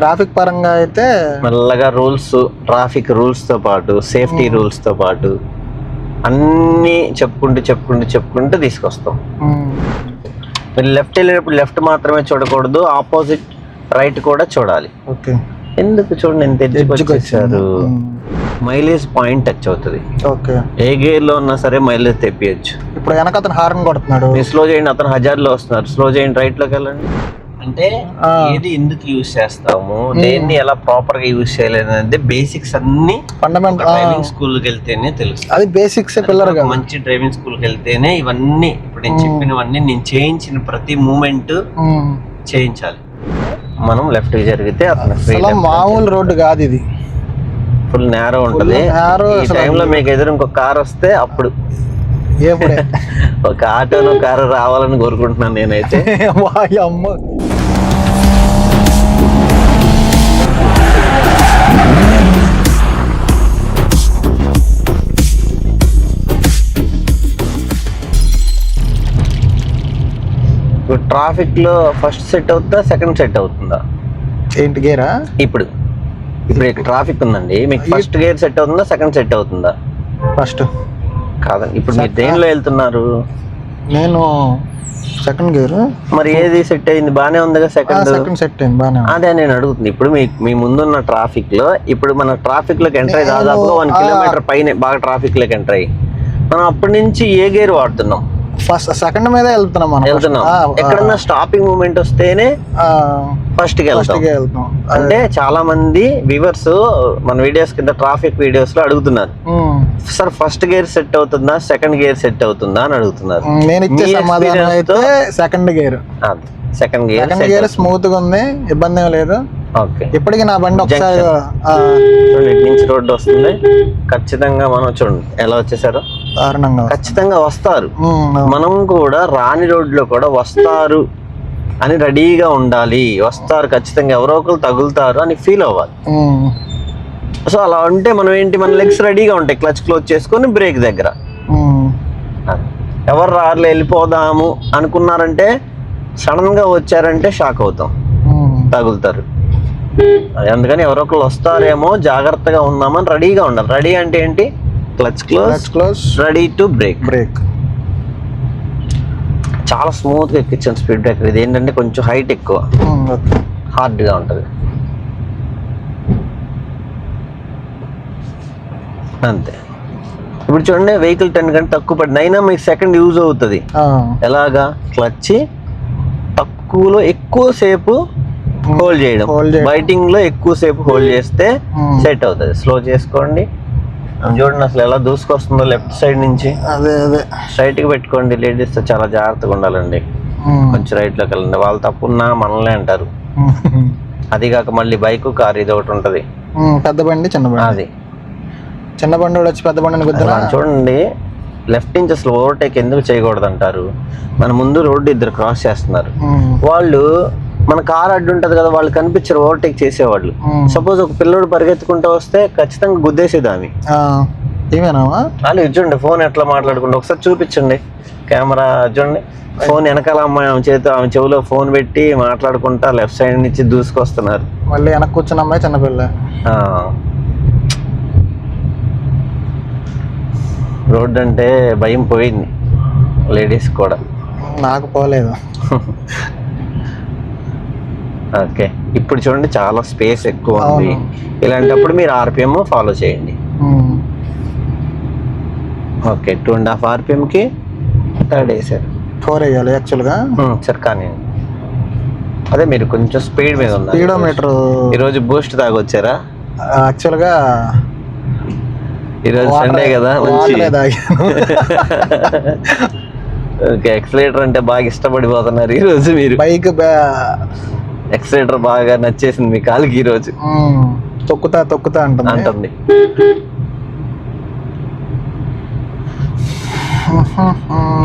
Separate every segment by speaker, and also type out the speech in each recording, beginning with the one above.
Speaker 1: Traffic పరంగా అయితే
Speaker 2: మెల్లగా రూల్స్ ట్రాఫిక్ రూల్స్తో పాటు సేఫ్టీ రూల్స్తో పాటు అన్నీ చెప్పుకుంటూ చెప్పుకుంటూ చెప్పుకుంటూ తీసుకొస్తాం. మీరు లెఫ్ట్ వెళ్ళేటప్పుడు లెఫ్ట్ మాత్రమే చూడకూడదు ఆపోజిట్ రైట్ కూడా చూడాలి.
Speaker 1: ఓకే.
Speaker 2: ఎందుకు చూడండి ఎంత
Speaker 1: ఎడ్జ్కి
Speaker 2: ఎడ్జ్కొచ్చారు మైలేజ్ పాయింట్ టచ్ అవుతుంది.
Speaker 1: ఓకే.
Speaker 2: ఏ గేర్లో ఉన్నా సరే మైలేజ్ తెప్పియచ్చు.
Speaker 1: ఇప్పుడు వెనక అతను హార్న్ కొడుతున్నాడు.
Speaker 2: మీరు స్లో చేయండి అతను హజార్లో వస్తున్నారు. స్లో చేయండి రైట్లోకి వెళ్ళండి. అంటే. ఏది ఎందుకు యూజ్ చేస్తాము? దేన్ని ఎలా ప్రాపర్గా యూజ్ చేయాలి అనేది బేసిక్స్ అన్ని
Speaker 1: ఫండమెంటల్
Speaker 2: డ్రైవింగ్ స్కూల్కి వెళ్తేనే తెలుస్తుంది
Speaker 1: అది బేసిక్స్ కదా.
Speaker 2: మంచి డ్రైవింగ్ స్కూల్కి వెళ్తేనే ఇవన్నీ ఇప్పుడు నేను చెప్పినవన్నీ నేను చేయించిన ప్రతి మూమెంట్ చేయించాలి. మనం లెఫ్ట్కి జరిగితే
Speaker 1: అసలు మామూలు రోడ్డు కాదు ఇది.
Speaker 2: ఫుల్ నేరో ఉంటది. ఈ టైంలో మీకు ఎదురు ఇంకొక కార్ వస్తే అప్పుడు. ఒక ఆటోలో కారు రావాలని కోరుకుంటున్నాను నేనైతే.
Speaker 1: అమ్మ.
Speaker 2: ట్రాఫిక్లో ఫస్ట్ సెట్ అవుతుందా సెకండ్ సెట్ అవుతుందా?
Speaker 1: ఏంటి గేరా?
Speaker 2: ఇప్పుడు. ఇప్పుడు ట్రాఫిక్ ఉందండి. మీకు ఫస్ట్ గేర్ సెట్ అవుతుందా సెకండ్ సెట్ అవుతుందా?
Speaker 1: ఫస్ట్.
Speaker 2: కాదండి. ఇప్పుడు మీరు దేనిలో వెళ్తున్నారు?
Speaker 1: నేను సెకండ్ గేర్.
Speaker 2: మరి ఏది సెట్ అయింది? బానే ఉందిగా సెకండ్?
Speaker 1: సెకండ్ సెట్ అయింది బాగానే ఉంది.
Speaker 2: అదే నేను అడుగుతుంది ఇప్పుడు మీ మీ ముందున్న ట్రాఫిక్లో ఇప్పుడు మన ట్రాఫిక్లోకి ఎంటర్ అయ్యి దాదాపుగా వన్ కిలోమీటర్ పైన బాగా ట్రాఫిక్లోకి ఎంటర్ అయ్యి. మనం అప్పటి నుంచి ఏ గేర్ వాడుతున్నాం?
Speaker 1: ఫస్ట్ సెకండ్ మీద వెళ్తున్నాం మనం.
Speaker 2: ఎక్కడన్నా స్టాపింగ్ మూమెంట్ వస్తేనే ఫస్ట్
Speaker 1: ఫస్ట్
Speaker 2: వెళ్తాం. అంటే చాలా మంది వ్యూవర్స్ మన వీడియోస్ కింద ట్రాఫిక్ వీడియోస్లో అడుగుతున్నారు. సార్ ఫస్ట్ గేర్ సెట్ అవుతుందా? సెకండ్ గేర్ సెట్ అవుతుందా? అని అడుగుతున్నారు.
Speaker 1: నేను ఇచ్చే సమాధానం అయితే second gear
Speaker 2: second gear
Speaker 1: second gear స్మూత్గా ఉంది. ఇబ్బంది ఏం లేదు.
Speaker 2: ఓకే.
Speaker 1: ఇప్పటికి నా బండి ఒకసారి
Speaker 2: నుంచి రోడ్డు వస్తుంది. ఖచ్చితంగా మనం చూడండి. ఎలా వచ్చేసారో.
Speaker 1: దారుణంగా.
Speaker 2: ఖచ్చితంగా వస్తారు. మనం కూడా రాని రోడ్లో కూడా వస్తారు అని రెడీగా ఉండాలి. వస్తారు ఖచ్చితంగా. ఎవరో ఒకరు తగులుతారు అని ఫీల్ అవ్వాలి. సో అలా ఉంటే మనం ఏంటి? మన లెగ్స్ రెడీగా ఉంటాయి. క్లచ్ క్లోజ్ చేసుకొని బ్రేక్ దగ్గర. ఎవరు రారులే వెళ్ళిపోదాము అనుకున్నారంటే సడన్గా వచ్చారంటే షాక్ అవుతాం. తగులుతారు. అది అందుకని ఎవరో ఒకరు వస్తారేమో జాగ్రత్తగా ఉన్నామని రెడీగా ఉండాలి. రెడీ అంటే ఏంటి? Clutch close
Speaker 1: Let's close
Speaker 2: ready to brake.
Speaker 1: Brake.
Speaker 2: చాలా స్మూత్గా ఎక్కించాను స్పీడ్ బ్రేకర్ ఇది ఏంటంటే కొంచెం హైట్ ఎక్కువ.
Speaker 1: Um, okay.
Speaker 2: హార్డ్గా ఉంటది. అంతే. ఇప్పుడు చూడండి వెహికల్ టెన్ కంటే తక్కువ పడింది. అయినా మీకు సెకండ్ యూజ్ అవుతుంది. ఎలాగా? క్లచ్ తక్కువలో ఎక్కువ సేపు హోల్డ్ చేయడం.
Speaker 1: Hold చేయడం.
Speaker 2: బైటింగ్లో ఎక్కువ సేపు హోల్డ్ చేస్తే. సెట్ అవుతుంది. స్లో చేసుకోండి. చూడండి అసలు ఎలా దూసుకొస్తుందో లెఫ్ట్ సైడ్ నుంచి.
Speaker 1: అదే అదే.
Speaker 2: స్ట్రైట్గా పెట్టుకోండి లేడీస్తో చాలా జాగ్రత్తగా ఉండాలండి. కొంచెం రైట్లోకి వెళ్ళండి. వాళ్ళు తప్పున్నా మనల్ని అంటారు. అది కాక మళ్ళీ బైక్ కార్ ఇది ఒకటి ఉంటది.
Speaker 1: పెద్ద బండి చిన్న బండి.
Speaker 2: అది.
Speaker 1: చిన్న బండి వచ్చి పెద్ద
Speaker 2: అసలు చూడండి లెఫ్ట్ నుంచి అసలు ఓవర్టేక్ ఎందుకు చేయకూడదు అంటారు మన ముందు రోడ్డు ఇద్దరు క్రాస్ చేస్తున్నారు. వాళ్ళు మన కార్ అడ్డు ఉంటది కదా వాళ్ళు కనిపించరు ఓవర్టేక్ చేసేవాళ్ళు. సపోజ్ ఒక పిల్లోడు పరిగెత్తుకుంటూ వస్తే ఖచ్చితంగా గుద్దేసేది ఆమె. వాళ్ళు ఇది చూడండి ఫోన్ ఎట్లా మాట్లాడుకుంటూ ఒకసారి చూపించండి. కెమెరా చూడండి. ఫోన్ వెనకాల అమ్మాయి ఆమె చేతి ఆమె చెవిలో ఫోన్ పెట్టి మాట్లాడుకుంటా లెఫ్ట్ సైడ్ నుంచి దూసుకొస్తున్నారు.
Speaker 1: మళ్ళీ వెనక్కి కూర్చున్న అమ్మాయి చిన్నపిల్ల.
Speaker 2: రోడ్ అంటే భయం పోయింది. లేడీస్ కూడా.
Speaker 1: నాకు పోలేదు.
Speaker 2: ఓకే. ఇప్పుడు చూడండి చాలా స్పేస్ ఎక్కువ ఉంది. ఇలాంటప్పుడు మీరు ఆర్పిఎం ఫాలో చేయండి. ఓకే టూ అండ్ హాఫ్ ఆర్పిఎంకి థర్డ్ వేసారు
Speaker 1: ఫోర్ వేయాలి యాక్చువల్గా
Speaker 2: సరే కానీ అదే మీరు కొంచెం స్పీడ్ మీద ఉన్నారు
Speaker 1: స్పీడోమీటర్.
Speaker 2: ఈరోజు బూస్ట్ తాగొచ్చారా?
Speaker 1: యాక్చువల్గా
Speaker 2: ఈరోజు సండే కదా ఓకే ఎక్సలేటర్ అంటే బాగా ఇష్టపడిపోతున్నారు ఈ రోజు మీరు
Speaker 1: బైక్
Speaker 2: ఎక్సలేటర్ బాగా నచ్చేసింది మీ కాలికి ఈ రోజు.
Speaker 1: తొక్కుతా తొక్కుతా అంటుంది.
Speaker 2: అంటుంది.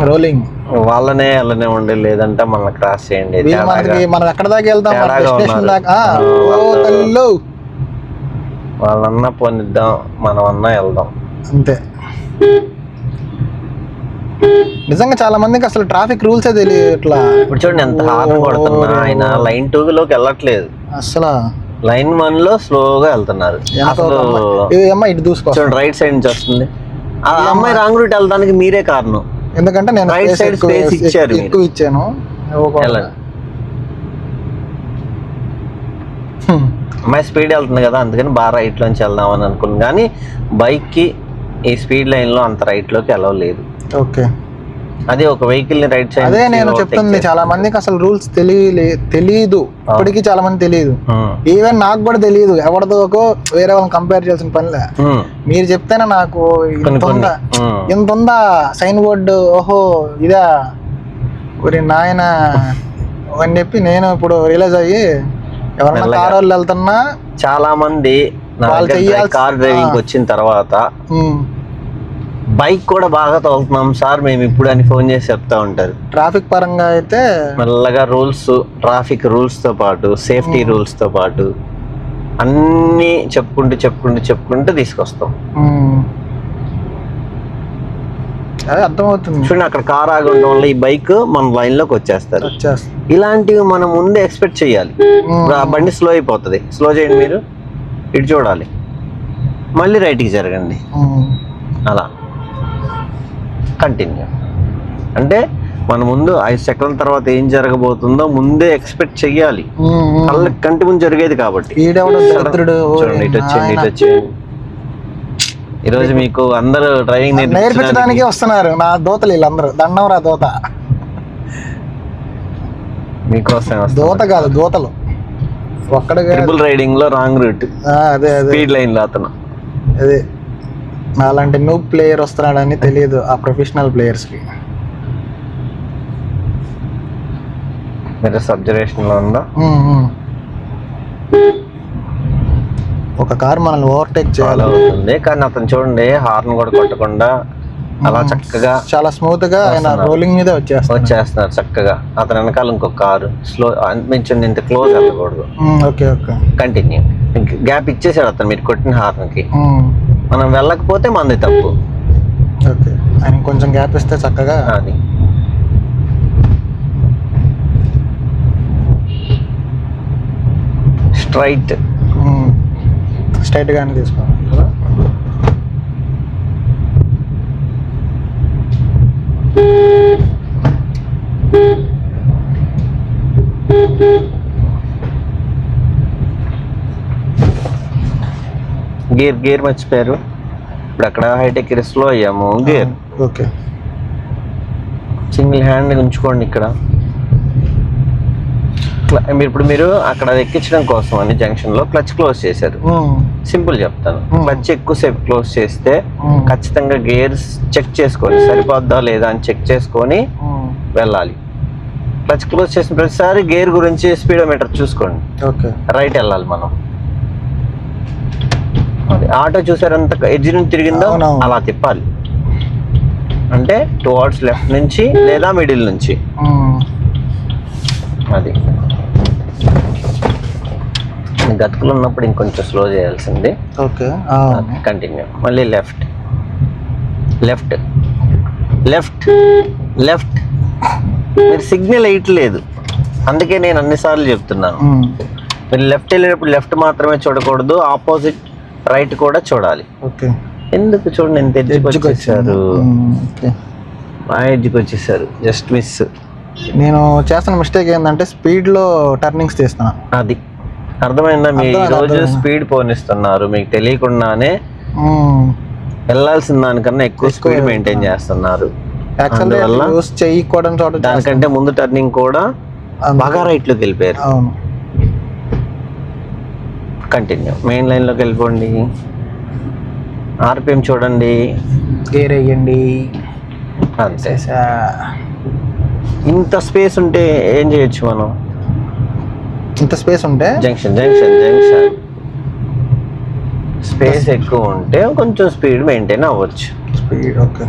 Speaker 1: రోలింగ్
Speaker 2: వాళ్ళనే వాళ్ళనే ఉండి లేదంటే మన క్రాస్ చేయండి.
Speaker 1: మనం ఎక్కడ దాకా తల్లు.
Speaker 2: వాళ్ళన్నా పొందిద్దాం మనం అన్నా వెళ్దాం.
Speaker 1: అంతే. నిజంగా చాలా మందికి అసలు ట్రాఫిక్ రూల్సే తెలియదు ఇట్లా
Speaker 2: ఇప్పుడు చూడండి ఎంత హార్న్ కొడుతున్నా. ఆయన లైన్ టూ లోకి వెళ్ళట్లేదు.
Speaker 1: అసలు.
Speaker 2: లైన్ వన్లో స్లోగా వెళ్తున్నారు. అసలు
Speaker 1: అమ్మాయి- ఇటు దూసుకో
Speaker 2: చూడండి రైట్ సైడ్ నుంచి వస్తుంది. ఆ అమ్మాయి రాంగ్ రూట్ వెళ్ళడానికి మీరే కారణం.
Speaker 1: ఎందుకంటే నేను
Speaker 2: side
Speaker 1: ఎక్కువ-
Speaker 2: space ఇచ్చారు
Speaker 1: ఎక్కువ- ఇచ్చాను.
Speaker 2: అమ్మాయి స్పీడ్ వెళ్తుంది కదా అందుకని బాగా రైట్ లోంచి వెళ్దాం అని అనుకున్నాను. కానీ బైక్కి ఈ స్పీడ్ లైన్లో అంత రైట్లోకి వెళ్ళలేదు
Speaker 1: ఓకే.
Speaker 2: అది ఒక వెహికల్ని రైట్ సైడ్
Speaker 1: అదే నేను చెప్తుంది చాలా మందికి అసలు రూల్స్ తెలియలే తెలియదు ఇప్పటికీ చాలా మంది తెలియదు ఈవెన్ నాకు కూడా తెలియదు ఎవరితో వేరే వాళ్ళని కంపేర్ చేయాల్సిన పనిలే మీరు చెప్తేనే నాకు ఇంత ఉందా? ఇంత ఉందా? సైన్ బోర్డు ఓహో ఇదా? ఒరి నాయన. అని చెప్పి నేను ఇప్పుడు రియలైజ్ అయ్యి ఎవరన్నా. కార్ వాళ్ళు వెళ్తున్నా
Speaker 2: చాలా మంది
Speaker 1: వాళ్ళు
Speaker 2: కార్ డ్రైవింగ్. వచ్చిన తర్వాత బైక్ కూడా బాగా తోలుతున్నాం సార్ మేము ఇప్పుడు అని ఫోన్ చేసి చెప్తా ఉంటారు.
Speaker 1: ట్రాఫిక్ పరంగా అయితే
Speaker 2: మెల్లగా రూల్స్ ట్రాఫిక్ రూల్స్తో పాటు సేఫ్టీ రూల్స్తో పాటు అన్నీ చెప్పుకుంటూ చెప్పుకుంటూ చెప్పుకుంటూ తీసుకొస్తాం.
Speaker 1: అదే అర్థమవుతుంది.
Speaker 2: చూడండి అక్కడ కార్ ఆగి ఉండడం వల్ల ఈ బైక్ మన లైన్లోకి వచ్చేస్తారు ఇలాంటివి మనం ముందే ఎక్స్పెక్ట్ చేయాలి. ఆ బండి స్లో అయిపోతుంది. స్లో చేయండి మీరు. ఇటు చూడాలి. మళ్ళీ రైట్కి జరగండి. అలా. కంటిన్యూ అంటే మన ముందు ఐదు సెకండ్ల తర్వాత ఏం జరగబోతుందో ముందే ఎక్స్పెక్ట్ చెయ్యాలి. కళ్ళ కంటి ముందు జరిగేది కాబట్టి. చూడండి ఇటు ఈరోజు మీకు అందరూ డ్రైవింగ్
Speaker 1: నేర్పించడానికి వస్తున్నారు. నా దోతలు వీళ్ళందరూ. దండం రా దోత.
Speaker 2: మీకోసం
Speaker 1: దోత కాదు దోతలు. ఒక్కడుగా
Speaker 2: ట్రిపుల్ రైడింగ్లో రాంగ్ రూట్.
Speaker 1: అదే అదే.
Speaker 2: స్పీడ్ లైన్లో అతను.
Speaker 1: అదే. నాలాంటి న్యూ ప్లేయర్ వస్తున్నాడని తెలియదు ఆ ప్రొఫెషనల్ ప్లేయర్స్కి.
Speaker 2: మీరు అబ్జర్వేషన్లో ఉందా.
Speaker 1: ఒక కార్ మనల్ని ఓవర్టేక్ చేయాలి.
Speaker 2: అవుతుంది. కానీ అతను చూడండి హార్న్ కూడా కొట్టకుండా అలా చక్కగా
Speaker 1: చాలా స్మూత్గా ఆయన. రోలింగ్ మీదే వచ్చేస్తారు
Speaker 2: వచ్చేస్తున్నారు చక్కగా. అతని వెనకాల ఇంకొక కారు. స్లో అనిపించింది ఇంత క్లోజ్ వెళ్ళకూడదు.
Speaker 1: Okay okay.
Speaker 2: కంటిన్యూ గ్యాప్ ఇచ్చేసాడు అతను మీరు కొట్టిన
Speaker 1: హార్న్కి
Speaker 2: మనం వెళ్ళకపోతే మంది తప్పు.
Speaker 1: ఓకే. ఆయన కొంచెం గ్యాప్ ఇస్తే చక్కగా
Speaker 2: అది. స్ట్రైట్
Speaker 1: స్ట్రైట్ గానే తీసుకోవాలి కదా
Speaker 2: గేర్ గేర్ మర్చిపోయారు. ఇప్పుడు అక్కడ హైటెక్ స్లో అయ్యాము. గేర్.
Speaker 1: ఓకే.
Speaker 2: సింగిల్ హ్యాండ్ ఉంచుకోండి ఇక్కడ. ఇప్పుడు మీరు అక్కడ ఎక్కించడం కోసం అని జంక్షన్లో క్లచ్ క్లోజ్ చేశారు. సింపుల్ చెప్తాను. క్లచ్ ఎక్కువసేపు క్లోజ్ చేస్తే ఖచ్చితంగా గేర్స్ చెక్ చేసుకొని సరిపోద్దా లేదా అని చెక్ చేసుకొని వెళ్ళాలి. క్లచ్ క్లోజ్ చేసిన ప్రతిసారి గేర్ గురించి స్పీడోమీటర్ చూసుకోండి.
Speaker 1: ఓకే.
Speaker 2: రైట్ వెళ్ళాలి మనం. ఆటో చూసారంత ఎడ్జ్ నుంచి తిరిగిందో. అలా తిప్పాలి. అంటే టువార్డ్స్ లెఫ్ట్ నుంచి లేదా మిడిల్ నుంచి. అది. గతుకులు ఉన్నప్పుడు ఇంకొంచెం స్లో చేయాల్సింది.
Speaker 1: ఓకే.
Speaker 2: కంటిన్యూ మళ్ళీ లెఫ్ట్ లెఫ్ట్ లెఫ్ట్ లెఫ్ట్ మీరు సిగ్నల్ వేయట్లేదు అందుకే నేను అన్నిసార్లు చెప్తున్నాను. మీరు లెఫ్ట్ వెళ్ళేటప్పుడు లెఫ్ట్ మాత్రమే చూడకూడదు ఆపోజిట్ రైట్ కూడా చూడాలి.
Speaker 1: ఓకే.
Speaker 2: ఎందుకు చూడండి ఎంత ఎడ్జ్కి వచ్చేసారు. బాగా ఎడ్జ్కి వచ్చేసారు. జస్ట్ మిస్
Speaker 1: నేను చేస్తున్న మిస్టేక్ ఏంటంటే స్పీడ్లో టర్నింగ్స్ తీస్తున్నా
Speaker 2: అది. అర్థమైందా? మీ రోజు. స్పీడ్ పోనిస్తున్నారు మీకు తెలియకుండానే వెళ్ళాల్సిన దానికన్నా ఎక్కువ స్పీడ్ మెయింటైన్ చేస్తున్నారు.
Speaker 1: యూస్ చేయకూడని చోట.
Speaker 2: దానికంటే ముందు టర్నింగ్ కూడా బాగా రైట్లోకి వెళ్ళిపోయారు.
Speaker 1: అవును.
Speaker 2: కంటిన్యూ మెయిన్ లైన్లోకి వెళ్ళిపోండి. ఆర్పిఎం చూడండి.
Speaker 1: గేర్ వేయండి.
Speaker 2: అంతే. ఇంత స్పేస్ ఉంటే ఏం చేయొచ్చు మనం?
Speaker 1: ఇంత స్పేస్ ఉంటే?
Speaker 2: Junction junction junction. స్పేస్ ఎక్కువ ఉంటే కొంచెం స్పీడ్ మెయింటైన్ అవ్వచ్చు.
Speaker 1: Speed okay.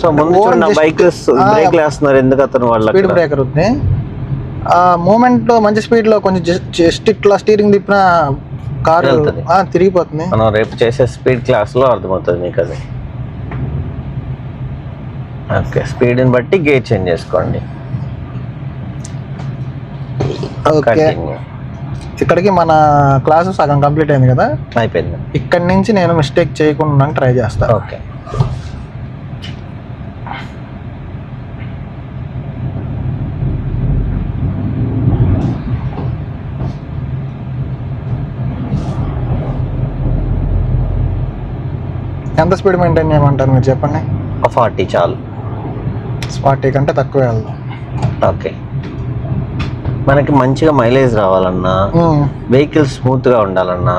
Speaker 2: సో ముందు చూడండి బైక్ బ్రేక్ వేస్తున్నారు ఎందుకు అతను
Speaker 1: స్పీడ్
Speaker 2: వాళ్ళకి
Speaker 1: బ్రేకర్ ఉంది. ఆ మూమెంట్లో మంచి స్పీడ్లో కొంచెం జస్ట్ ఇట్లా స్టీరింగ్ తిప్పిన కారు తిరిగిపోతుంది.
Speaker 2: మనం రేపు చేసే స్పీడ్ క్లాస్లో అర్థమవుతుంది మీకు అది. ఓకే స్పీడ్ని బట్టి గేర్ చేంజ్ చేసుకోండి.
Speaker 1: ఓకే. ఇక్కడికి మన క్లాస్ సగం కంప్లీట్ అయింది కదా?
Speaker 2: అయిపోయింది.
Speaker 1: ఇక్కడి నుంచి నేను మిస్టేక్ చేయకుండా ట్రై చేస్తాను
Speaker 2: ఓకే.
Speaker 1: ఎంత స్పీడ్ మెయింటైన్ చేయమంటారు మీరు చెప్పండి?
Speaker 2: ఫార్టీ చాలు.
Speaker 1: ఫార్టీ కంటే తక్కువ వెళ్దాం.
Speaker 2: ఓకే. మనకి మంచిగా మైలేజ్ రావాలన్నా వెహికల్ స్మూత్గా ఉండాలన్నా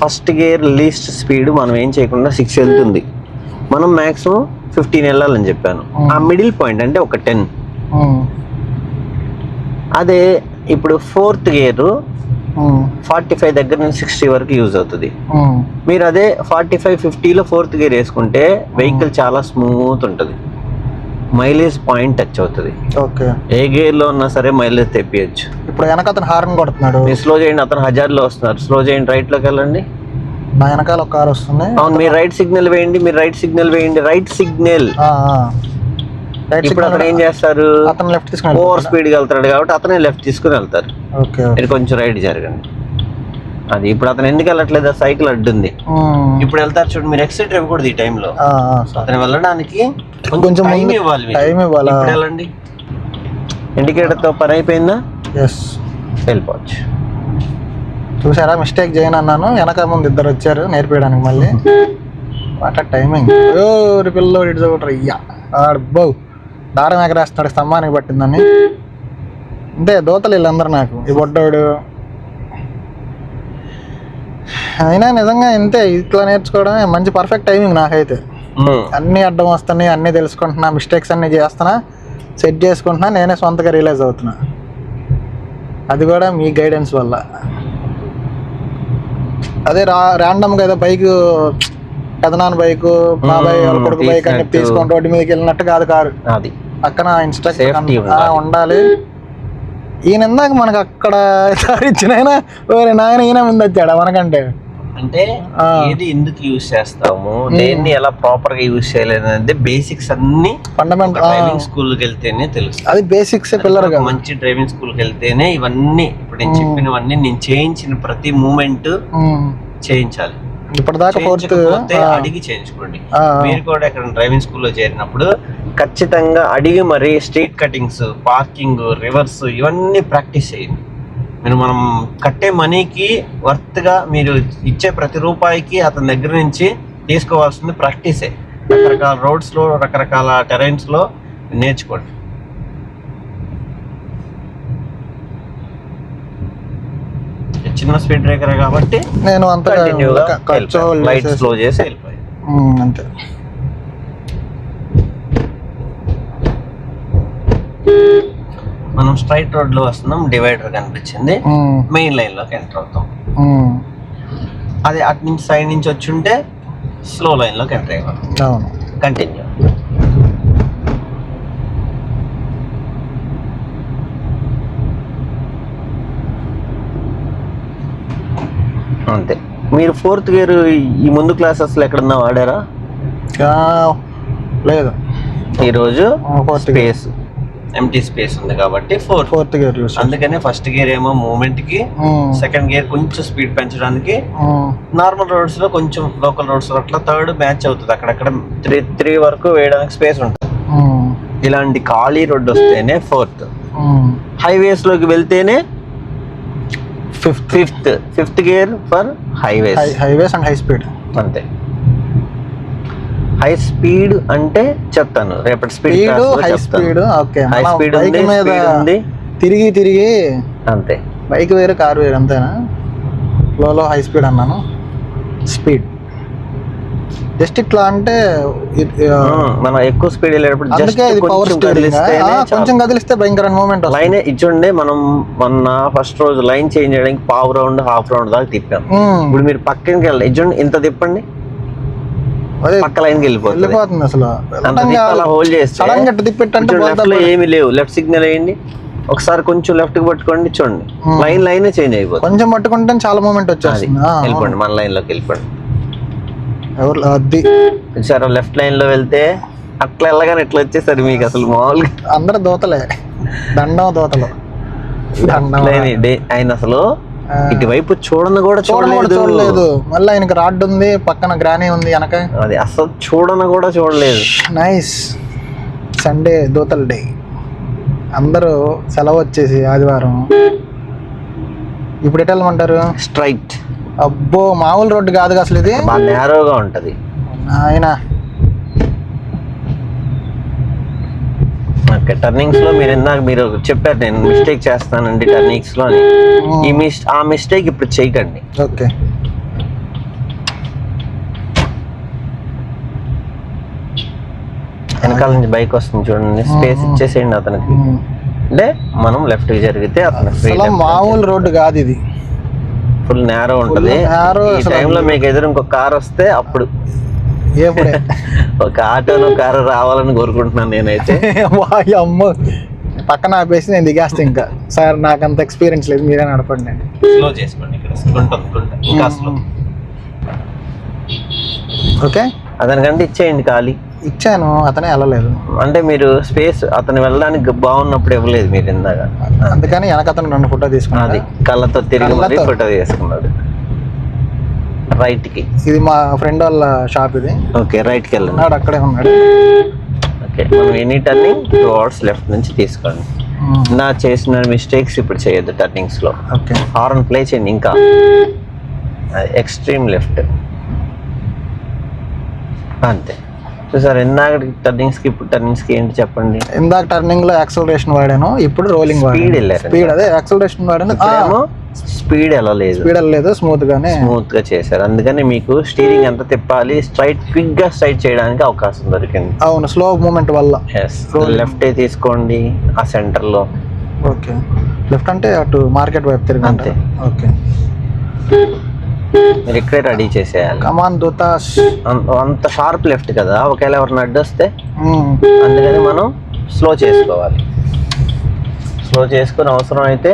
Speaker 2: ఫస్ట్ గేర్ లీస్ట్ స్పీడ్ మనం ఏం చేయకుండా సిక్స్ వెళ్తుంది. మనం మాక్సిమం ఫిఫ్టీన్ వెళ్ళాలని చెప్పాను. ఆ మిడిల్ పాయింట్ అంటే ఒక టెన్ అదే ఇప్పుడు ఫోర్త్ గేర్ ఫార్టీ ఫైవ్ దగ్గర నుంచి సిక్స్టీ వరకు యూజ్ అవుతుంది. మీరు అదే ఫార్టీ ఫైవ్ ఫిఫ్టీలో ఫోర్త్ గేర్ వేసుకుంటే వెహికల్ చాలా స్మూత్ ఉంటుంది. మైలేజ్ పాయింట్ టచ్ అవుతుంది.
Speaker 1: ఓకే.
Speaker 2: ఏ గేర్లో ఉన్నా సరే మైలేజ్ తెప్పియచ్చు.
Speaker 1: ఇప్పుడు వెనక అతను హార్న్ కొడుతున్నాడు.
Speaker 2: మీరు స్లో చేయండి అతను హజార్లో వస్తున్నారు. స్లో చేయండి రైట్లోకి వెళ్ళండి.
Speaker 1: నా వెనకాల ఒక కార్ వస్తుంది.
Speaker 2: అవును మీరు రైట్ సిగ్నల్ వేయండి మీరు రైట్ సిగ్నల్ వేయండి. Right signal.
Speaker 1: రైట్
Speaker 2: ఇప్పుడు అతను ఏం చేస్తారు?
Speaker 1: అతను లెఫ్ట్ తీసుకుని
Speaker 2: ఓవర్ స్పీడ్గా వెళ్తాడు కాబట్టి అతనే లెఫ్ట్ తీసుకుని వెళ్తారు.
Speaker 1: ఓకే
Speaker 2: మీరు కొంచెం రైట్ జరగండి. అది ఇప్పుడు అతను ఎందుకు వెళ్ళట్లేదు? సైకిల్ అడ్డుంది. ఇప్పుడు వెళ్తారు చూడండి మీరు ఎక్సిట్ ఇవ్వకూడదు ఈ టైంలో. అతను వెళ్ళడానికి
Speaker 1: కొంచెం
Speaker 2: టైం ఇవ్వాలి.
Speaker 1: టైం ఇవ్వాలా?
Speaker 2: ఇప్పుడు వెళ్ళండి. ఇండికేటర్తో పని అయిపోయిందా?
Speaker 1: ఎస్
Speaker 2: వెళ్ళిపోవచ్చు
Speaker 1: చూసారా? మిస్టేక్ చేయను అన్నాను. వెనక ముందు ఇద్దరు వచ్చారు. నేర్పించడానికి మళ్ళీ. వాట్ టైమింగ్ ఓరి పిల్లోడు ఇటు చూడరు అయ్యా ఆడబ్బో దారం ఎగరేస్తాడు. స్తంభానికి పట్టిందని. అంతే దోతలు వీళ్ళందరూ నాకు. ఈ బొడ్డోడు. అయినా నిజంగా ఇంతే. ఇట్లా నేర్చుకోవడమే మంచి పర్ఫెక్ట్ టైమింగ్ నాకైతే. అన్నీ అడ్డం వస్తున్నాయి అన్నీ తెలుసుకుంటున్నా మిస్టేక్స్ అన్నీ చేస్తున్నా సెట్ చేసుకుంటున్నా నేనే సొంతగా రియలైజ్ అవుతున్నా. అది కూడా మీ గైడెన్స్ వల్ల. అదే రా ర్యాండమ్గా ఏదో బైక్ పెదనాన్న బైక్ బాబాయ్ వాళ్ళ కొడుకు బైక్ అని చెప్పి
Speaker 2: తీసినట్టు.
Speaker 1: తీసుకొని రోడ్డు మీదకి వెళ్ళినట్టు కాదు కారు.
Speaker 2: అది.
Speaker 1: పక్కన ఇన్స్ట్రక్టర్
Speaker 2: ఉండాలి.
Speaker 1: ఈయన ఇందాక మనకు అక్కడ దారి ఇచ్చిన ఆయన నాయన ఈయన ముందు వచ్చాడా మనకంటే?
Speaker 2: అంటే. ఏది ఎందుకు యూజ్ చేస్తాము? దేన్ని ఎలా ప్రాపర్గా యూజ్ చేయలేదు అంటే బేసిక్స్ అన్ని
Speaker 1: ఫండమెంటల్
Speaker 2: డ్రైవింగ్ స్కూల్కి వెళ్తేనే తెలుస్తుంది.
Speaker 1: అది బేసిక్స్ పిల్లర్
Speaker 2: మంచి డ్రైవింగ్ స్కూల్కి వెళ్తేనే ఇవన్నీ ఇప్పుడు నేను చెప్పినవన్నీ నేను చేయించిన ప్రతి మూమెంట్. చేయించాలి.
Speaker 1: ఇప్పటిదాకా ఫోర్త్
Speaker 2: చేయించకపోతే అడిగి చేయించుకోండి. మీరు కూడా ఇక్కడ డ్రైవింగ్ స్కూల్లో చేరినప్పుడు ఖచ్చితంగా అడిగి మరి స్ట్రీట్ కటింగ్స్ పార్కింగ్ రివర్స్ ఇవన్నీ ప్రాక్టీస్ చేయండి. మీరు మనం కట్టే మనీకి వర్త్గా మీరు ఇచ్చే ప్రతి రూపాయికి అతని దగ్గర నుంచి తీసుకోవాల్సింది ప్రాక్టీసే. రకరకాల రోడ్స్లో రకరకాల టెరైన్స్లో నేర్చుకోండి. చిన్న స్పీడ్ బ్రేకర్ కాబట్టి
Speaker 1: నేను ఖర్చు
Speaker 2: లైట్ స్లో చేసి వెళ్ళిపోయి
Speaker 1: అంతే.
Speaker 2: మనం స్ట్రైట్ రోడ్లో వస్తున్నాం డివైడర్ కనిపించింది. మెయిన్ లైన్లోకి ఎంటర్ అవుతాం. అది అటు నుంచి సైడ్ నుంచి వచ్చి ఉంటే స్లో లైన్లోకి ఎంటర్ అయిపోతాం కంటిన్యూ అంతే. మీరు ఫోర్త్ గేర్ ఈ ముందు క్లాసెస్లో ఎక్కడన్నా వాడారా?
Speaker 1: లేదు.
Speaker 2: ఈరోజు
Speaker 1: ఫోర్త్
Speaker 2: స్పేస్ ఎంటీ స్పేస్ ఉంది కాబట్టి ఫోర్త్
Speaker 1: ఫోర్త్ గేర్
Speaker 2: అందుకనే ఫస్ట్ గేర్ ఏమో మూమెంట్కి సెకండ్ గేర్ కొంచెం స్పీడ్ పెంచడానికి నార్మల్ రోడ్స్లో కొంచెం లోకల్ రోడ్స్లో అట్లా థర్డ్ మ్యాచ్ అవుతుంది. అక్కడక్కడ త్రీ త్రీ వరకు వేయడానికి స్పేస్ ఉంటుంది. ఇలాంటి ఖాళీ రోడ్డు వస్తేనే ఫోర్త్ హైవేస్లోకి వెళ్తేనే
Speaker 1: fifth
Speaker 2: fifth fifth gear for highways
Speaker 1: highways and high speed
Speaker 2: అంతే. హై స్పీడ్ అంటే చెప్తాను. రేపటి speed
Speaker 1: high speed okay.
Speaker 2: High speed ఉంది
Speaker 1: మీద
Speaker 2: ఉంది.
Speaker 1: తిరిగి తిరిగి
Speaker 2: అంతే.
Speaker 1: బైక్ వేరు కారు వేరు అంతేనా? లోలో హై స్పీడ్ అన్నాను. స్పీడ్. జస్ట్ ఇట్లా అంటే
Speaker 2: మనం ఎక్కువ స్పీడ్ వెళ్ళేటప్పుడు జస్ట్ కొంచెం
Speaker 1: కదిలిస్తే భయంకరమైన మూమెంట్
Speaker 2: లైన్ ఇచ్చుండే మనం మొన్న ఫస్ట్ రోజు లైన్ చేంజ్ చేయడానికి పావు రౌండ్ హాఫ్ రౌండ్ దాకా తిప్పాం. ఇప్పుడు మీరు పక్కకి వెళ్ళండి ఇచ్చుండి ఇంత తిప్పండి. పక్క లైన్కి వెళ్ళిపోతుంది.
Speaker 1: వెళ్ళిపోతుంది అసలు.
Speaker 2: అలా హోల్డ్ చేస్తే
Speaker 1: సడన్గా తిప్పెట్టంటే
Speaker 2: ఏమీ లేవు. లెఫ్ట్ సిగ్నల్ వేయండి ఒకసారి కొంచెం లెఫ్ట్కి పట్టుకోండి చూడండి. లైన్ లైన్ చేంజ్ అయిపోతుంది.
Speaker 1: కొంచెం పట్టుకుంటే చాలా మూమెంట్ వచ్చేస్తుంది.
Speaker 2: వెళ్ళిపోండి మన లైన్లోకి వెళ్ళిపోండి.
Speaker 1: ఎవరు అది.
Speaker 2: చూసారా లెఫ్ట్ లైన్లో వెళ్తే అట్లా వెళ్ళగానే ఇట్లా వచ్చేసరి మీకు అసలు మామూలుగా?
Speaker 1: అందరు దోతలే. దండం దోతలు.
Speaker 2: లైన్. ఆయన అసలు. ఇటువైపు చూడను కూడా చూడలేదు.
Speaker 1: చూడలేదు. మళ్ళీ ఆయనకి రాడ్ ఉంది పక్కన గ్రానీ ఉంది వెనక.
Speaker 2: అది అసలు చూడను కూడా చూడలేదు.
Speaker 1: నైస్. సండే దూతల డే. అందరూ సెలవు వచ్చేసి ఆదివారం. ఇప్పుడు ఎటు వెళ్ళమంటారు?
Speaker 2: స్ట్రైట్.
Speaker 1: అబ్బో మామూలు రోడ్డు కాదు అసలు ఇది.
Speaker 2: నేరోగా ఉంటది.
Speaker 1: ఆయన
Speaker 2: ఓకే టర్నింగ్స్లో మీరు ఇందాక మీరు చెప్పారు నేను మిస్టేక్ చేస్తానండి టర్నింగ్స్లో అని ఈ మిస్ ఆ మిస్టేక్ ఇప్పుడు చేయకండి.
Speaker 1: ఓకే.
Speaker 2: వెనకాల నుంచి బైక్ వస్తుంది చూడండి స్పేస్ ఇచ్చేసేయండి అతనికి. అంటే మనం లెఫ్ట్కి జరిగితే అతను
Speaker 1: మామూలు రోడ్డు కాదు ఇది.
Speaker 2: ఫుల్ నేరో ఉంటది. ఈ. టైంలో మీకు ఎదురు ఇంకొక కార్ వస్తే అప్పుడు
Speaker 1: ఎప్పుడే
Speaker 2: ఒక ఆటోను కారు రావాలని కోరుకుంటున్నాను నేనైతే.
Speaker 1: అమ్మ. పక్కన ఆపేసి నేను దిగేస్తా ఇంకా. సార్ నాకు అంత ఎక్స్పీరియన్స్ లేదు మీరే నడపండి అండి
Speaker 2: స్లో చేసుకోండి ఇక్కడ ఇంకా స్లో
Speaker 1: ఓకే.
Speaker 2: అతనికంటే ఇచ్చేయండి ఖాళీ.
Speaker 1: ఇచ్చాను అతనే వెళ్ళలేదు.
Speaker 2: అంటే మీరు స్పేస్ అతను వెళ్ళడానికి బాగున్నప్పుడు ఇవ్వలేదు మీరు ఇందాక.
Speaker 1: అందుకని వెనక అతను రెండు ఫోటో తీసుకున్నాడు.
Speaker 2: కళ్ళతో తిరిగి. ఫోటో తీసుకున్నాడు. రైట్కి
Speaker 1: ఇది మా ఫ్రెండ్ వాళ్ళ షాప్ ఇది.
Speaker 2: ఓకే రైట్కి వెళ్ళండి
Speaker 1: అక్కడే ఉన్నాడు.
Speaker 2: ఓకే మనం any turning two hours left నుంచి తీసుకోండి. నా చేసిన మిస్టేక్స్ ఇప్పుడు చేయొద్దు టర్నింగ్స్లో
Speaker 1: ఓకే.
Speaker 2: హార్న్ ప్లే చేయండి ఇంకా. Extreme left. అంతే. చూసారు ఇందాక టర్నింగ్స్కి ఇప్పుడు టర్నింగ్స్కి ఏంటి చెప్పండి?
Speaker 1: ఇందాక టర్నింగ్లో యాక్సలరేషన్ వాడాను ఇప్పుడు రోలింగ్ వాడాను.
Speaker 2: వెళ్ళారు.
Speaker 1: స్పీడ్ అదే యాక్సలరేషన్ వాడాను.
Speaker 2: స్పీడ్ ఎలా లేదు
Speaker 1: స్పీడ్ వెళ్ళలేదు. స్మూత్ గానే.
Speaker 2: స్మూత్గా చేశారు. అందుకని మీకు స్టీరింగ్ ఎంత తిప్పాలి స్ట్రైట్ క్విక్గా స్ట్రైట్ చేయడానికి అవకాశం దొరికింది.
Speaker 1: అవును స్లో మూమెంట్ వల్ల.
Speaker 2: లెఫ్ట్ తీసుకోండి ఆ సెంటర్లో.
Speaker 1: ఓకే. లెఫ్ట్ అంటే అటు మార్కెట్ వైపు తిరిగి
Speaker 2: అంతే.
Speaker 1: ఓకే.
Speaker 2: మీరు ఇక్కడే రెడీ చేసేయాలి.
Speaker 1: కమాన్ దూతాస్
Speaker 2: అంత షార్ప్ లెఫ్ట్ కదా ఒకవేళ ఎవరిని అడ్డొస్తే
Speaker 1: ఉమ్,
Speaker 2: అందుకని మనం స్లో చేసుకోవాలి. స్లో చేసుకుని అవసరం అయితే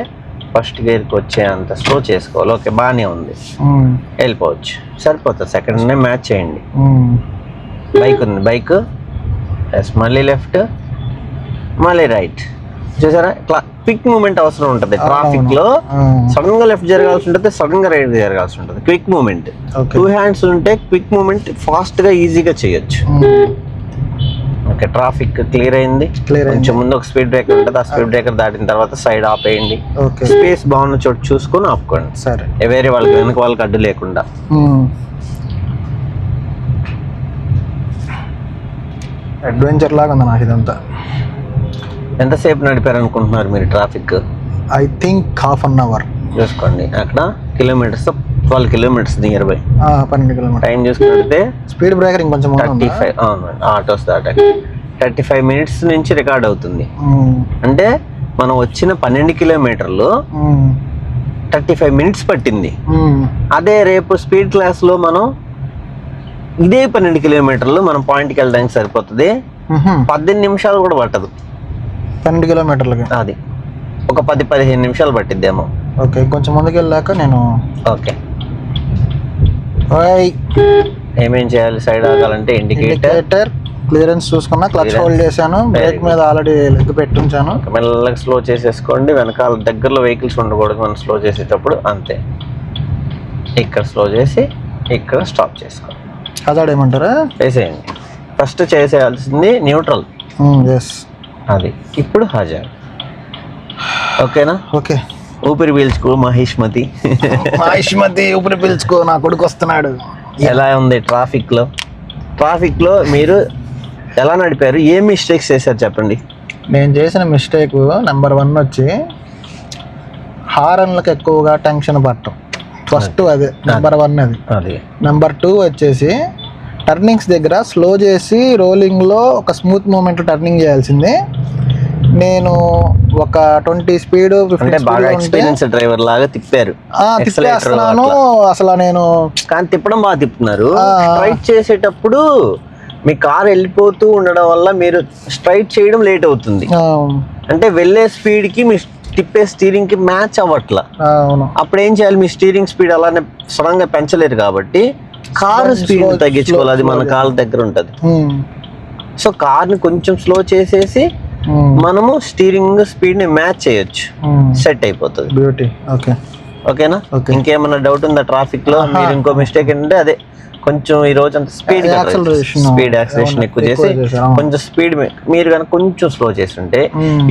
Speaker 2: ఫస్ట్ గేర్కి వచ్చే అంత స్లో చేసుకోవాలి. ఓకే బాగానే ఉంది.
Speaker 1: ఉమ్,
Speaker 2: వెళ్ళిపోవచ్చు. సరిపోతుంది. సెకండ్ మ్యాచ్ చేయండి. బైక్ ఉంది. బైక్ ఎస్ మళ్ళీ లెఫ్ట్ మళ్ళీ రైట్ చూసారా? ఇట్లా క్విక్ మూమెంట్ అవసరం ఉంటుంది. ట్రాఫిక్లో సడన్గా లెఫ్ట్ జరగాల్సి ఉంటుంది సడన్గా రైట్ జరగాల్సి ఉంటుంది. క్విక్ మూమెంట్ టూ హ్యాండ్స్ ఉంటే క్విక్ మూమెంట్ ఫాస్ట్గా ఈజీగా చేయొచ్చు ఓకే ట్రాఫిక్ క్లియర్ అయింది. కొంచెం ముందు ఒక స్పీడ్ బ్రేకర్ ఉంటుంది. ఆ స్పీడ్ బ్రేకర్ దాటిన తర్వాత సైడ్ ఆపేయండి
Speaker 1: ఓకే
Speaker 2: స్పేస్ బాగున్న చోటు చూసుకొని ఆపుకోండి.
Speaker 1: సరే.
Speaker 2: వేరే వాళ్ళకి వెనక వాళ్ళకి అడ్డు లేకుండా.
Speaker 1: అడ్వెంచర్ లాగా ఉంది నాకు ఇదంతా.
Speaker 2: ఎంతసేపు నడిపారు అనుకుంటున్నారు మీరు traffic
Speaker 1: I think half an hour
Speaker 2: చూసుకోండి. అక్కడ kilometres twelve kilometres near by
Speaker 1: పన్నెండు కిలోమీటర్
Speaker 2: టైం చూసుకుంటే
Speaker 1: స్పీడ్ బ్రేకర్ ఇంకొంచెం
Speaker 2: థర్టీ? ఫైవ్ ఆటోస్ దాటాక థర్టీ ఫైవ్ మినిట్స్ నుంచి రికార్డ్ అవుతుంది.
Speaker 1: ఉమ్,
Speaker 2: అంటే మనం వచ్చిన పన్నెండు కిలోమీటర్లు థర్టీ ఫైవ్ మినిట్స్ పట్టింది.
Speaker 1: ఉమ్,
Speaker 2: అదే రేపు స్పీడ్ క్లాస్లో మనం ఇదే పన్నెండు కిలోమీటర్లు మనం పాయింట్కి వెళ్ళడానికి సరిపోతుంది.
Speaker 1: ఉహుం.
Speaker 2: పద్దెనిమిది నిమిషాలు కూడా పట్టదు.
Speaker 1: పన్నెండు కిలోమీటర్లకి
Speaker 2: అది. ఒక పది పదిహేను నిమిషాలు పట్టిద్దేమో.
Speaker 1: ఓకే కొంచెం ముందుకు వెళ్ళాక నేను
Speaker 2: ఓకే. ఏమేం చేయాలి? సైడ్ ఆగాలంటే ఇండికేటర్.
Speaker 1: క్లియరెన్స్ చూసుకున్నా క్లచ్. హోల్డ్ చేశాను. బ్రేక్ మీద ఆల్రెడీ లెగ్ పెట్టుంచాను.
Speaker 2: మెల్లగా స్లో చేసేసుకోండి. వెనకాల దగ్గరలో వెహికల్స్ ఉండకూడదు. మనం స్లో చేసేటప్పుడు అంతే. ఇక్కడ స్లో చేసి ఇక్కడ స్టాప్ చేసుకోండి.
Speaker 1: హజార్డ్ ఏమంటారా
Speaker 2: వేసేయండి. First చేసేయాల్సింది neutral.
Speaker 1: ఎస్
Speaker 2: అది. ఇప్పుడు హజార్. ఓకేనా?
Speaker 1: ఓకే.
Speaker 2: ఊపిరి పీల్చుకో మహేష్మతి.
Speaker 1: మహిష్మతి ఊపిరి పీల్చుకో నా కొడుకు వస్తున్నాడు.
Speaker 2: ఎలా ఉంది ట్రాఫిక్లో ట్రాఫిక్లో మీరు ఎలా నడిపారు? ఏం మిస్టేక్స్ చేశారు చెప్పండి.
Speaker 1: నేను చేసిన మిస్టేక్ నెంబర్ వన్ వచ్చి హారన్లకు ఎక్కువగా టెన్షన్ పడటం. ఫస్ట్ అదే నెంబర్ వన్ అది.
Speaker 2: అది.
Speaker 1: నెంబర్ టూ వచ్చేసి టర్నింగ్స్ దగ్గర స్లో చేసి రోలింగ్లో ఒక స్మూత్ మూమెంట్ టర్నింగ్ చేయాల్సింది. నేను ఒక ట్వంటీ స్పీడ్
Speaker 2: అంటే బాగా ఎక్స్పీరియన్స్ డ్రైవర్ లాగా తిప్పారు.
Speaker 1: తిప్పేస్తున్నాను. అసలు నేను
Speaker 2: కానీ తిప్పడం బాగా తిప్పుతున్నారు. స్ట్రైట్ చేసేటప్పుడు మీ కార్ వెళ్ళిపోతూ ఉండడం వల్ల మీరు స్ట్రైట్ చేయడం లేట్ అవుతుంది. అంటే వెళ్ళే స్పీడ్కి మీ తిప్పే స్టీరింగ్కి మ్యాచ్ అవ్వట్లా. అప్పుడు ఏం చేయాలి? మీ స్టీరింగ్ స్పీడ్ అలానే సడన్గా పెంచలేరు కాబట్టి కారు స్పీడ్ తగ్గించుకోవాలి అది మన కాళ్ళ దగ్గర ఉంటది సో కార్ని కొంచెం స్లో చేసేసి
Speaker 1: ఉమ్,
Speaker 2: మనము స్టీరింగ్ స్పీడ్ని మ్యాచ్ చేయొచ్చు. సెట్ అయిపోతుంది.
Speaker 1: బ్యూటీ ఓకే
Speaker 2: ఓకేనా. ఇంకేమన్నా డౌట్ ఉందా ట్రాఫిక్లో? మీరు ఇంకో మిస్టేక్ ఏంటంటే అదే కొంచెం ఈ రోజు అంత స్పీడ్. స్పీడ్ యాక్సిలేషన్ ఎక్కువ చేసి. కొంచెం స్పీడ్ మీరు కనుక కొంచెం స్లో చేస్తుంటే.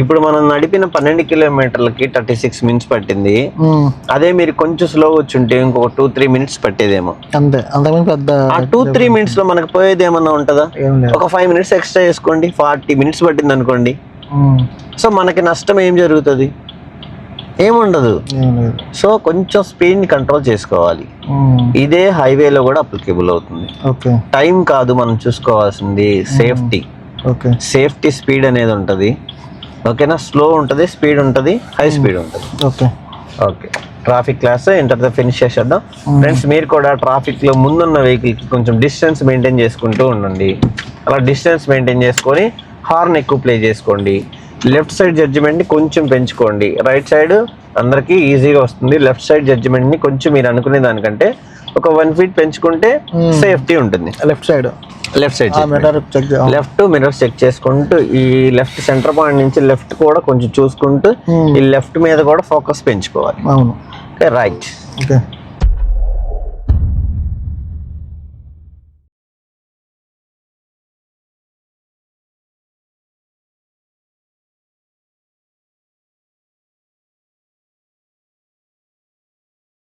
Speaker 2: ఇప్పుడు మనం నడిపిన పన్నెండు కిలోమీటర్లకి థర్టీ సిక్స్ మినిట్స్ పట్టింది. అదే మీరు కొంచెం స్లో వచ్చి ఉంటే ఇంకొక టూ త్రీ మినిట్స్ పట్టేదేమో
Speaker 1: అంతే పెద్ద
Speaker 2: ఆ టూ త్రీ మినిట్స్లో మనకు పోయేది ఏమన్నా ఉంటుందా ఒక ఫైవ్ మినిట్స్ ఎక్స్ట్రా చేసుకోండి ఫార్టీ మినిట్స్ పట్టింది అనుకోండి. సో మనకి నష్టం ఏం జరుగుతుంది ఏముండదు. సో కొంచెం స్పీడ్ని కంట్రోల్ చేసుకోవాలి. ఇదే హైవేలో కూడా అప్లికేబుల్ అవుతుంది.
Speaker 1: ఓకే.
Speaker 2: టైం కాదు మనం చూసుకోవాల్సింది సేఫ్టీ
Speaker 1: ఓకే.
Speaker 2: సేఫ్టీ స్పీడ్ అనేది ఉంటుంది. ఓకేనా? స్లో ఉంటుంది స్పీడ్ ఉంటుంది హై స్పీడ్ ఉంటుంది.
Speaker 1: Okay.
Speaker 2: Okay. Traffic class inter finish చేసేద్దాం. ఫ్రెండ్స్ మీరు కూడా ట్రాఫిక్లో ముందున్న వెహికల్కి కొంచెం డిస్టెన్స్ మెయింటైన్ చేసుకుంటూ ఉండండి. అలా డిస్టెన్స్ మెయింటైన్ చేసుకొని హార్న్ ఎక్కువ ప్లే చేసుకోండి. లెఫ్ట్ సైడ్ జడ్జిమెంట్ని కొంచెం పెంచుకోండి. రైట్ సైడ్ అందరికీ ఈజీగా వస్తుంది. లెఫ్ట్ సైడ్ జడ్జిమెంట్ని కొంచెం మీరు అనుకునే దానికంటే ఒక వన్ ఫీట్ పెంచుకుంటే
Speaker 1: Hmm.
Speaker 2: సేఫ్టీ ఉంటుంది.
Speaker 1: Left side.
Speaker 2: Left side left mirror check చేసుకుంటూ ఈ లెఫ్ట్ సెంటర్ పాయింట్ నుంచి లెఫ్ట్ కూడా కొంచెం చూసుకుంటూ
Speaker 1: Hmm.
Speaker 2: ఈ లెఫ్ట్ మీద కూడా ఫోకస్ పెంచుకోవాలి.
Speaker 1: అవును.
Speaker 2: Right
Speaker 1: okay